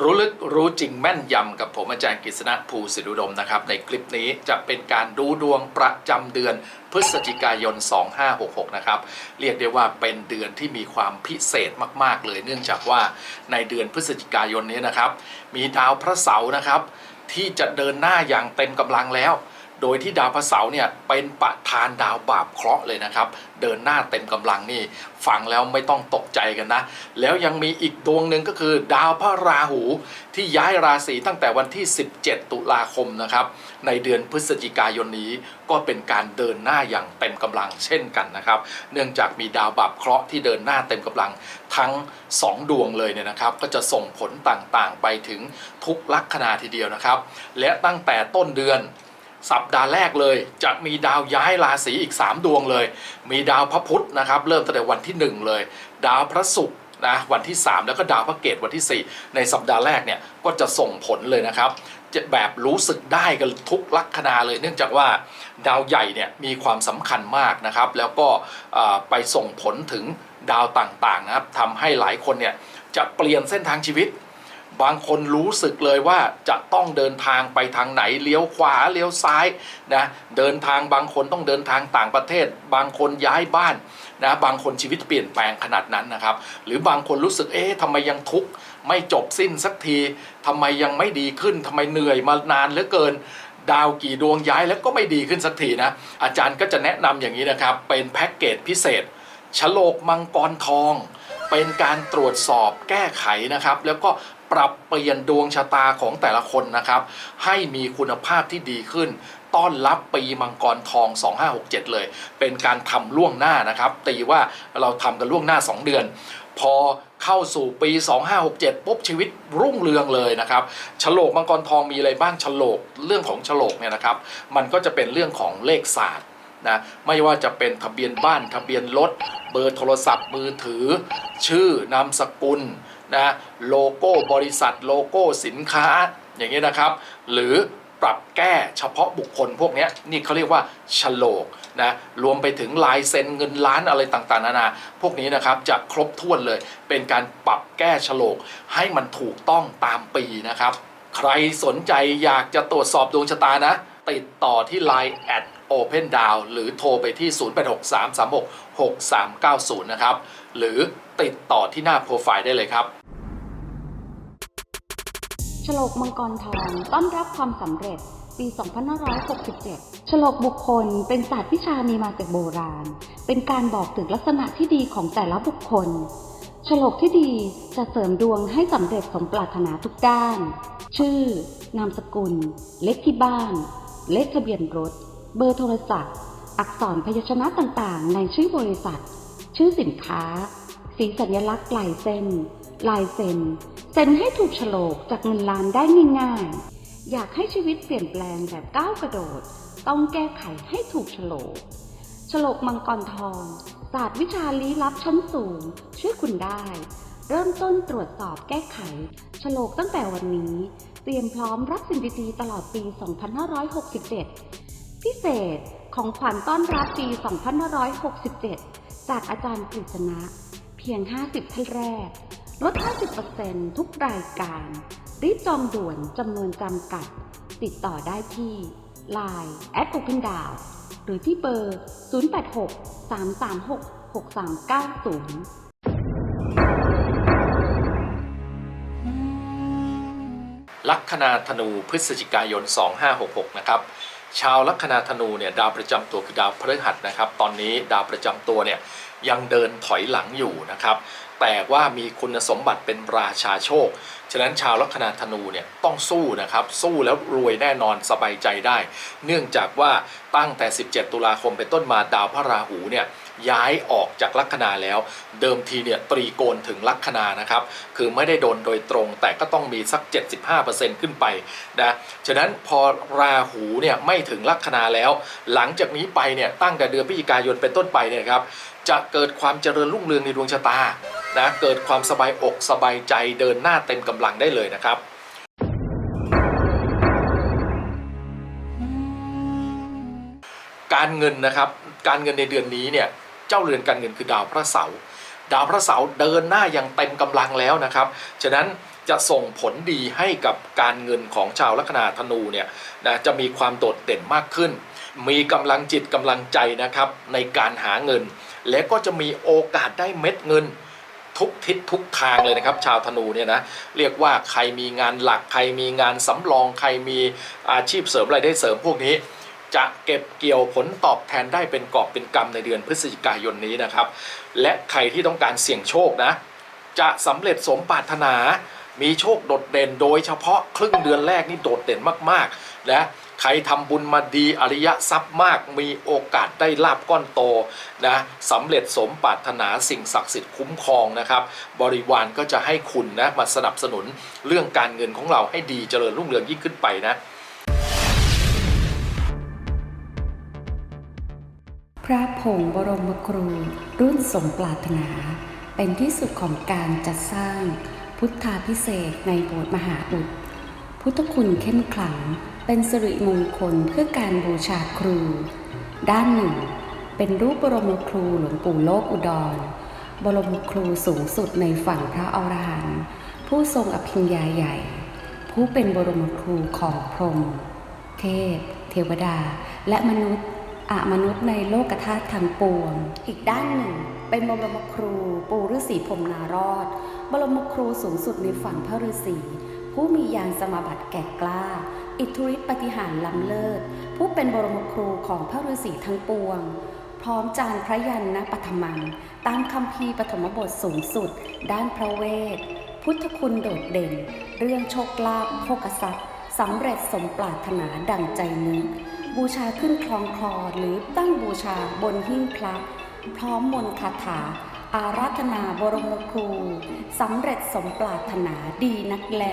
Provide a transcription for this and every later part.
รู้ลึกรู้จริงแม่นยำกับผมอาจารย์กฤษณะภูสิรุดมนะครับ ในคลิปนี้จะเป็นการดูดวงประจำเดือนพฤศจิกายน 2566 นะครับ เรียกได้ว่าเป็นเดือนที่มีความพิเศษมาก ๆ เลย เนื่องจากว่าในเดือนพฤศจิกายนนี้นะครับ มีดาวพระเสาร์นะครับ ที่จะเดินหน้าอย่างเต็มกำลังแล้ว โดยที่ดาวพระเสาร์เนี่ยเป็นประธานดาวบาปเคราะห์เลยนะครับ เดินหน้าเต็มกำลังนี่ฟังแล้วไม่ต้องตกใจกันนะ แล้วยังมีอีกดวงหนึ่งก็คือ ดาวพระราหูที่ย้ายราศีตั้งแต่วันที่ 17 ตุลาคมนะครับ ในเดือนพฤศจิกายนนี้ก็เป็นการเดินหน้าอย่างเต็มกำลังเช่นกันนะครับ เนื่องจากมีดาวบาปเคราะห์ที่เดินหน้าเต็มกำลังทั้ง 2 ดวงเลยเนี่ยนะครับ ก็จะส่งผลต่างๆไปถึงทุกลัคนาทีเดียวนะครับ และตั้งแต่ต้นเดือน สัปดาห์แรกเลยจะมีดาวย้ายราศีอีก 3 ดวงเลย มีดาวพระพุธนะครับเริ่มตั้งแต่วันที่ 1 เลย ดาวพระศุกร์นะวันที่ 3 แล้วก็ดาวพระเกตวันที่ 4 ในสัปดาห์แรกเนี่ยก็จะส่งผลเลยนะครับจะแบบรู้สึกได้กันทุกลัคนาเลย เนื่องจากว่าดาวใหญ่เนี่ยมีความสำคัญมากนะครับ แล้วก็ไปส่งผลถึงดาวต่างๆนะครับทำให้หลายคนเนี่ยจะเปลี่ยนเส้นทางชีวิต บางคนรู้สึกเลยว่าจะต้องเดินทางไปทางไหนเลี้ยวขวาเลี้ยวซ้ายนะเดินทางบางคนต้องเดินทางต่างประเทศ บางคนย้ายบ้านนะบางคนชีวิตเปลี่ยนแปลงขนาดนั้นนะครับ หรือบางคนรู้สึกเอ๊ะทำไมยังทุกข์ไม่จบสิ้นสักทีทำไมยังไม่ดีขึ้นทำไมเหนื่อยมานานเหลือเกินดาวกี่ดวงย้ายแล้วก็ไม่ดีขึ้นสักทีนะ อาจารย์ก็จะแนะนำอย่างนี้นะครับ เป็นแพ็กเกจพิเศษฉลกมังกรทอง เป็นการตรวจสอบแก้ไขนะครับ แล้วก็ ปรับเปลี่ยนดวงชะตาของแต่ละคนนะครับ ให้มีคุณภาพที่ดีขึ้น ต้อนรับปีมังกรทอง 2567 เลย เป็นการทำล่วงหน้านะครับ ตีว่าเราทำกันล่วงหน้า 2 เดือน พอเข้าสู่ปี 2567 ปุ๊บชีวิตรุ่งเรืองเลยนะครับฉลกมังกรทองมีอะไรบ้างฉลกเรื่องของฉลกเนี่ยนะครับ มันก็จะเป็นเรื่องของเลขศาสตร์นะไม่ว่าจะเป็นทะเบียนบ้านทะเบียนรถ เบอร์โทรศัพท์มือถือ ชื่อนามสกุล นะโลโก้บริษัทโลโก้สินค้าอย่างนี้นะครับ หรือปรับแก้เฉพาะบุคคลพวกนี้นี่เขาเรียกว่าฉลกนะรวมไปถึงลายเซ็นเงินล้านอะไรต่างๆนานา พวกนี้นะครับจะครบถ้วนเลย เป็นการปรับแก้ฉลกให้มันถูกต้องตามปีนะครับ ใครสนใจอยากจะตรวจสอบดวงชะตานะ ติดต่อที่ Line at Open Down หรือโทรไปที่ 0863366390 นะครับ หรือติดต่อที่หน้าโปรไฟล์ได้เลยครับ ฉลกมังกรทองต้อนรับความสำเร็จ ปี 2567 ฉลกบุคคลเป็นศาสตร์วิชามีมาแต่โบราณ เป็นการบอกถึงลักษณะที่ดีของแต่ละบุคคล ฉลกที่ดีจะเสริมดวงให้สำเร็จสมปรารถนาทุกด้าน ชื่อ นามสกุล เลขที่บ้าน เลขทะเบียนรถ เบอร์โทรศัพท์ อักษรพยัญชนะต่างๆ ในชื่อบริษัท ชื่อสินค้า สีสัญลักษณ์ลายเส้น ลายเซ็น เซ็นให้ถูกโฉลกจากเงินล้านได้ง่ายๆ อยากให้ชีวิตเปลี่ยนแปลงแบบก้าวกระโดด ต้องแก้ไขให้ถูกโฉลกโฉลกมังกรทองศาสตร์วิชาลี้ลับชั้นสูง ช่วยคุณได้ เริ่มต้นตรวจสอบแก้ไขโฉลกตั้งแต่วันนี้ เตรียมพร้อมรับสิ่งดีๆตลอดปี 2567 พิเศษของขวัญต้อนรับปี 2567 จากอาจารย์กฤษณะ เพียง 50ท่านแรก ลด 50%ทุกรายการ รีบจองด่วนจำนวนจำกัด ติดต่อได้ที่ Line at Open d o w หรือที่เบอร์ 086 336 6390ลัคนาธนูพฤศจิกายน 2566 นะครับ ชาวลัคนาธนูเนี่ยดาวประจำตัวคือดาวพฤหัสนะครับ ตอนนี้ดาวประจำตัวเนี่ยยังเดินถอยหลังอยู่นะครับ แต่ว่ามีคุณสมบัติเป็นราชาโชค ฉะนั้นชาวลัคนาธนูเนี่ยต้องสู้นะครับ สู้แล้วรวยแน่นอนสบายใจได้ เนื่องจากว่าตั้งแต่ 17 ตุลาคมเป็นต้นมาดาวพระราหูเนี่ยย้ายออกจากลัคนาแล้ว เดิมทีเนี่ยตรีโกณถึงลัคนานะครับ คือไม่ได้โดนโดยตรง แต่ก็ต้องมีสัก 75%ขึ้นไปนะฉะนั้นพอราหูเนี่ยไม่ถึงลัคนาแล้ว หลังจากนี้ไปเนี่ยตั้งแต่เดือนพฤศจิกายนเป็นต้นไปเนี่ยครับจะเกิดความเจริญรุ่งเรืองในดวงชะตา นะเกิดความสบายอกสบายใจเดินหน้าเต็มกำลังได้เลยนะครับการเงินนะครับการเงินในเดือนนี้เนี่ยเจ้าเรือนการเงินคือดาวพระเสาร์ดาวพระเสาร์เดินหน้าอย่างเต็มกำลังแล้วนะครับฉะนั้นจะส่งผลดีให้กับการเงินของชาวลัคนาธนูเนี่ยนะจะมีความโดดเด่นมากขึ้น มีกำลังจิตกำลังใจนะครับในการหาเงิน และก็จะมีโอกาสได้เม็ดเงิน ทุกทิศทุกทางเลยนะครับ ชาวธนูเนี่ยนะเรียกว่าใครมีงานหลักใครมีงานสำรองใครมีอาชีพเสริมรายได้เสริมพวกนี้ จะเก็บเกี่ยวผลตอบแทนได้เป็นกอบเป็นกำในเดือนพฤศจิกายนนี้นะครับ และใครที่ต้องการเสี่ยงโชคนะ จะสำเร็จสมปรารถนา มีโชคโดดเด่นโดยเฉพาะครึ่งเดือนแรกนี่โดดเด่นมากๆนะ ใครทำบุญมาดีอริยทรัพย์มากมีโอกาสได้ลาบก้อนโตนะสำเร็จสมปรารถนาสิ่งศักดิ์สิทธิ์คุ้มครองนะครับ บริวารก็จะให้คุณนะมาสนับสนุนเรื่องการเงินของเราให้ดีเจริญรุ่งเรืองยิ่งขึ้นไปนะพระผงบรมครูรุ่นสมปรารถนา เป็นที่สุดของการจัดสร้าง พุทธาพิเศษในโบสถ์มหาอุด พุทธคุณเข้มขลัง เป็นสิริมงคลเพื่อการบูชาครู ด้านหนึ่ง เป็นรูปบรมครูหลวงปู่โลกอุดร บรมครูสูงสุดในฝั่งพระอรหันต์ผู้ทรงอภิญญาใหญ่ ผู้เป็นบรมครูของพรหมเทพ เทวดา และมนุษย์อามนุษย์ในโลกธาตุทั้งปวง อีกด้านหนึ่ง เป็นบรมครู ปู่ฤาษีพรมนารอด บรมครูสูงสุดในฝั่งพระฤาษีผู้มียานสมาบัติแก่กล้า อิทธิฤทธิปฏิหารล้ำเลิศ ผู้เป็นบรมครูของพระฤาษีทั้งปวง พร้อมจานพระยันนะปัทมัง ตามคำพีปฐมบทสูงสุด ด้านพระเวท พุทธคุณโดดเด่น เรื่องโชคลาภโภกทรัพย์สำเร็จสมปรารถนาดังใจนึก บูชาขึ้นคลองคลอหรือตั้งบูชาบนหิ้งพระพร้อมมนคาถา อาราธนาบรมครูสำเร็จสมปรารถนาดีนักแล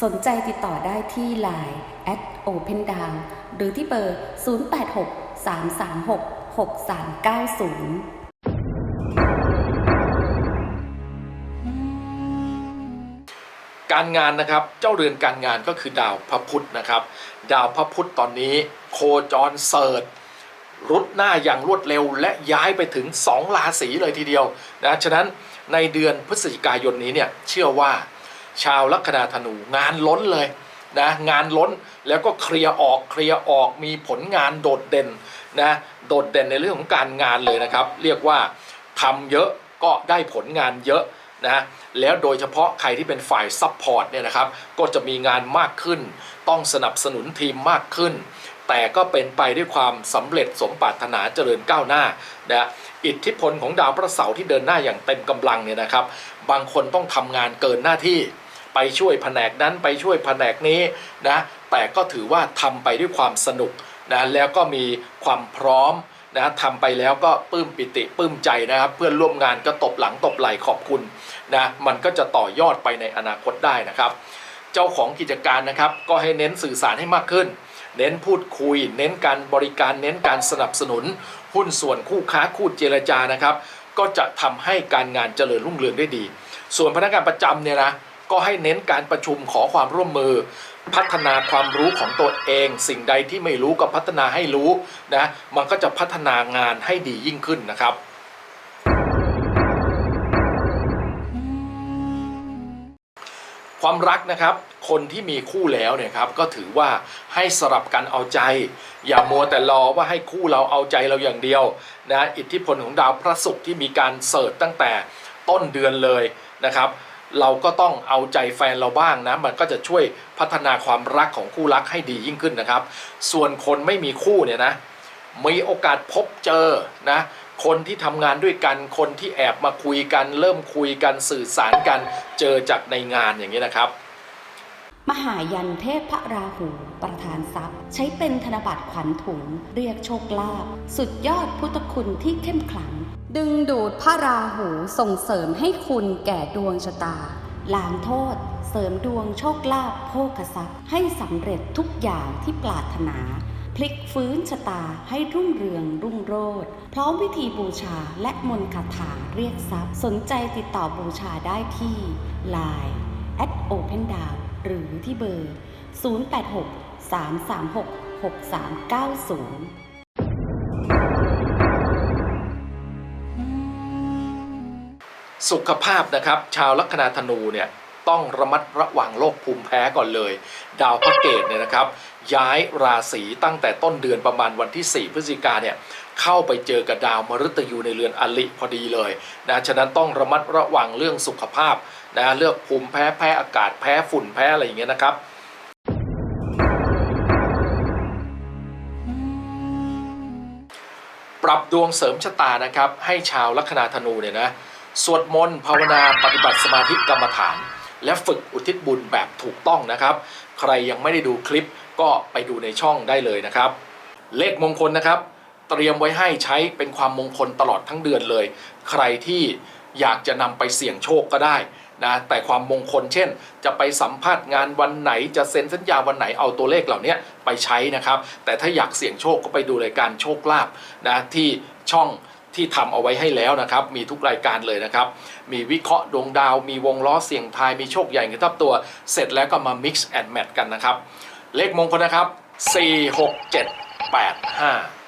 สนใจติดต่อได้ที่ Line at open down หรือที่เบอร์ 086 336 6390การงานนะครับเจ้าเรือนการงานก็คือดาวพระพุธนะครับ ดาวพระพุธตอนนี้ โคจรเสิร์ชรุดหน้าอย่างรวดเร็ว และย้ายไปถึง 2 ราศีเลยทีเดียวนะฉะนั้นในเดือนพฤศจิกายนนี้เนี่ยเชื่อว่า ชาวลัคนาธนู งานล้นเลยนะงานล้นแล้วก็เคลียร์ออกเคลียร์ออกมีผลงานโดดเด่นนะโดดเด่นในเรื่องของการงานเลยนะครับ เรียกว่าทำเยอะก็ได้ผลงานเยอะนะแล้วโดยเฉพาะใครที่เป็นฝ่ายซัพพอร์ตเนี่ยนะครับก็จะมีงานมากขึ้น ต้องสนับสนุนทีมมากขึ้น แต่ก็เป็นไปด้วยความสำเร็จสมปรารถนาเจริญก้าวหน้านะอิทธิพลของดาวพระเสาร์ที่เดินหน้าอย่างเต็มกำลังเนี่ยนะครับ บางคนต้องทำงานเกินหน้าที่ ไปช่วยแผนกนั้นไปช่วยแผนกนี้นะแต่ก็ถือว่าทำไปด้วยความสนุกนะแล้วก็มีความพร้อมนะทำไปแล้วก็ปลื้มปิติปลื้มใจนะครับ เพื่อนร่วมงานก็ตบหลังตบไหล่ขอบคุณนะมันก็จะต่อยอดไปในอนาคตได้นะครับ เจ้าของกิจการนะครับก็ให้เน้นสื่อสารให้มากขึ้น เน้นพูดคุย เน้นการบริการเน้นการสนับสนุน หุ้นส่วนคู่ค้าคู่เจรจานะครับ ก็จะทำให้การงานเจริญรุ่งเรืองได้ดี ส่วนพนักงานประจำเนี่ยนะ ก็ให้เน้นการประชุมขอความร่วมมือ พัฒนาความรู้ของตัวเอง สิ่งใดที่ไม่รู้ก็พัฒนาให้รู้นะมันก็จะพัฒนางานให้ดียิ่งขึ้นนะครับความรักนะครับคนที่มีคู่แล้วเนี่ยครับก็ถือว่าให้สลับกันเอาใจ อย่ามัวแต่รอว่าให้คู่เราเอาใจเราอย่างเดียวนะอิทธิพลของดาวพระศุกร์ที่มีการเสิร์ชตั้งแต่ต้นเดือนเลยนะครับ เราก็ต้องเอาใจแฟนเราบ้างนะ มันก็จะช่วยพัฒนาความรักของคู่รักให้ดียิ่งขึ้นนะครับ ส่วนคนไม่มีคู่เนี่ยนะ มีโอกาสพบเจอนะ คนที่ทำงานด้วยกัน คนที่แอบมาคุยกัน เริ่มคุยกันสื่อสารกัน เจอจากในงานอย่างนี้นะครับ มหายันเทพพระราหูประธานทรัพย์ ใช้เป็นธนบัตรขวัญถุง เรียกโชคลาภสุดยอดพุทธคุณที่เข้มขลัง ดึงดูดพระราหูส่งเสริมให้คุณแก่ดวงชะตาล้างโทษ เสริมดวงโชคลาภโภคทรัพย์ ให้สำเร็จทุกอย่างที่ปรารถนา พลิกฟื้นชะตาให้รุ่งเรืองรุ่งโรจน์พร้อมวิธีบูชาและมนต์คาถาเรียกทรัพย์ สนใจติดต่อบูชาได้ที่ Line at open down หรือที่เบอร์ 086 336 6390 สุขภาพนะครับ ชาวลัคนาธนูเนี่ยต้องระมัดระวังโรคภูมิแพ้ก่อนเลย ดาวพระเกตเนี่ยนะครับ ย้ายราศีตั้งแต่ต้นเดือนประมาณวันที่ 4 พฤศจิกาเนี่ยเข้าไปเจอกับดาวมฤตยูในเรือนอลิพอดีเลยนะฉะนั้นต้องระมัดระวังเรื่องสุขภาพนะเรื่องภูมิแพ้แพ้อากาศแพ้ฝุ่นแพ้อะไรอย่างเงี้ยนะครับปรับดวงเสริมชะตานะครับให้ชาวลัคนาธนูเนี่ยนะ สวดมนต์ภาวนาปฏิบัติสมาธิกรรมฐาน และฝึกอุทิศบุญแบบถูกต้องนะครับ ใครยังไม่ได้ดูคลิปก็ไปดูในช่องได้เลยนะครับ เลขมงคลนะครับ เตรียมไว้ให้ใช้เป็นความมงคลตลอดทั้งเดือนเลย ใครที่อยากจะนำไปเสี่ยงโชคก็ได้นะแต่ความมงคลเช่น จะไปสัมภาษณ์งานวันไหนจะเซ็นสัญญาวันไหนเอาตัวเลขเหล่านี้ไปใช้นะครับ แต่ถ้าอยากเสี่ยงโชคก็ไปดูรายการโชคลาภนะที่ช่อง ที่ทำเอาไว้ให้แล้วนะครับ มีทุกรายการเลยนะครับ มีวิเคราะห์ดวงดาว มีวงล้อเสี่ยงทาย มีโชคใหญ่เงินทับตัว เสร็จแล้วก็มา mix and match กันนะครับ เลขมงคลนะครับ 4 6 7 8 5